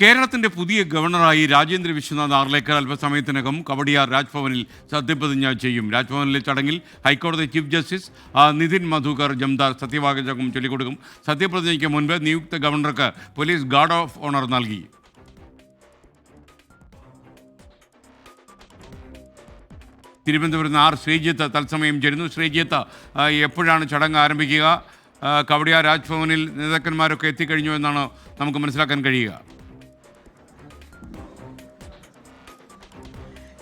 കേരളത്തിന്റെ പുതിയ ഗവർണറായി രാജേന്ദ്ര വിശ്വനാഥ് ആർലേക്കർ അല്പസമയത്തിനകം കവടിയാർ രാജ്ഭവനിൽ സത്യപ്രതിജ്ഞ ചെയ്യും. രാജ്ഭവനിലെ ചടങ്ങിൽ ഹൈക്കോടതി ചീഫ് ജസ്റ്റിസ് നിതിൻ മധുകർ ജംദാർ സത്യവാചകം ചൊല്ലിക്കൊടുക്കും. സത്യപ്രതിജ്ഞയ്ക്ക് മുൻപ് നിയുക്ത ഗവർണർക്ക് പോലീസ് ഗാർഡ് ഓഫ് ഓണർ നൽകി. തിരുവനന്തപുരത്ത് ആർ ശ്രീജിത്ത് തത്സമയം ചേരുന്നു. ശ്രീജിത്ത് എപ്പോഴാണ് ചടങ്ങ് ആരംഭിക്കുക? കവടിയാർ രാജ്ഭവനിൽ നേതാക്കന്മാരൊക്കെ എത്തിക്കഴിഞ്ഞു എന്നാണ് നമുക്ക് മനസ്സിലാക്കാൻ കഴിയുക.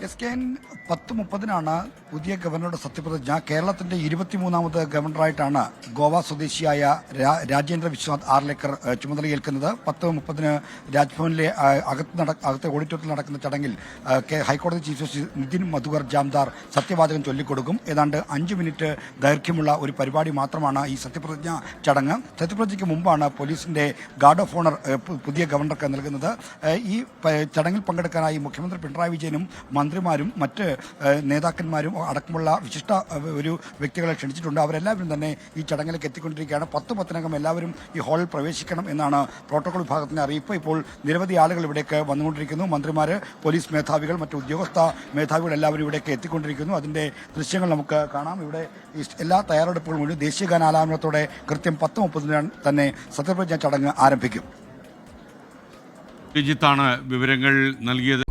എസ് കെ എൻ പത്ത് മുപ്പതിനാണ് പുതിയ ഗവർണറുടെ സത്യപ്രതിജ്ഞ. കേരളത്തിന്റെ ഇരുപത്തിമൂന്നാമത് ഗവർണറായിട്ടാണ് ഗോവ സ്വദേശിയായ രാജേന്ദ്ര വിശ്വനാഥ് ആർലേക്കർ ചുമതലയേൽക്കുന്നത്. പത്ത് മുപ്പതിന് രാജ്ഭവനിലെ അകത്ത് നട അകത്തെ ഓഡിറ്റോറിയത്തിൽ നടക്കുന്ന ചടങ്ങിൽ ഹൈക്കോടതി ചീഫ് ജസ്റ്റിസ് നിതിൻ മധുകർ ജാംദാർ സത്യവാചകം ചൊല്ലിക്കൊടുക്കും. ഏതാണ്ട് അഞ്ച് മിനിറ്റ് ദൈർഘ്യമുള്ള ഒരു പരിപാടി മാത്രമാണ് ഈ സത്യപ്രതിജ്ഞ ചടങ്ങ്. സത്യപ്രതിജ്ഞയ്ക്ക് മുമ്പാണ് പോലീസിന്റെ ഗാർഡ് ഓഫ് ഓണർ പുതിയ ഗവർണർക്ക് നൽകുന്നത്. ഈ ചടങ്ങിൽ പങ്കെടുക്കാനായി മുഖ്യമന്ത്രി പിണറായി വിജയനും മന്ത്രിമാരും മറ്റ് നേതാക്കന്മാരും അടക്കമുള്ള വിശിഷ്ട ഒരു വ്യക്തികളെ ക്ഷണിച്ചിട്ടുണ്ട്. അവരെല്ലാവരും തന്നെ ഈ ചടങ്ങിലേക്ക് എത്തിക്കൊണ്ടിരിക്കുകയാണ്. പത്ത് പത്തിനകം എല്ലാവരും ഈ ഹാളിൽ പ്രവേശിക്കണം എന്നാണ് പ്രോട്ടോകോൾ വിഭാഗത്തിന്റെ അറിയിപ്പ്. ഇപ്പോൾ നിരവധി ആളുകൾ ഇവിടേക്ക് വന്നുകൊണ്ടിരിക്കുന്നു. മന്ത്രിമാർ പോലീസ് മേധാവികൾ മറ്റ് ഉദ്യോഗസ്ഥ മേധാവികൾ എല്ലാവരും ഇവിടേക്ക് എത്തിക്കൊണ്ടിരിക്കുന്നു. അതിന്റെ ദൃശ്യങ്ങൾ നമുക്ക് കാണാം. ഇവിടെ എല്ലാ തയ്യാറെടുപ്പുകളും മുഴുവൻ ദേശീയ ഗാനാലാപനത്തോടെ കൃത്യം പത്ത് മുപ്പതിന് തന്നെ സത്യപ്രതിജ്ഞ ചടങ്ങ് ആരംഭിക്കും. ശ്രീജിത്താണ് വിവരങ്ങൾ നൽകിയത്.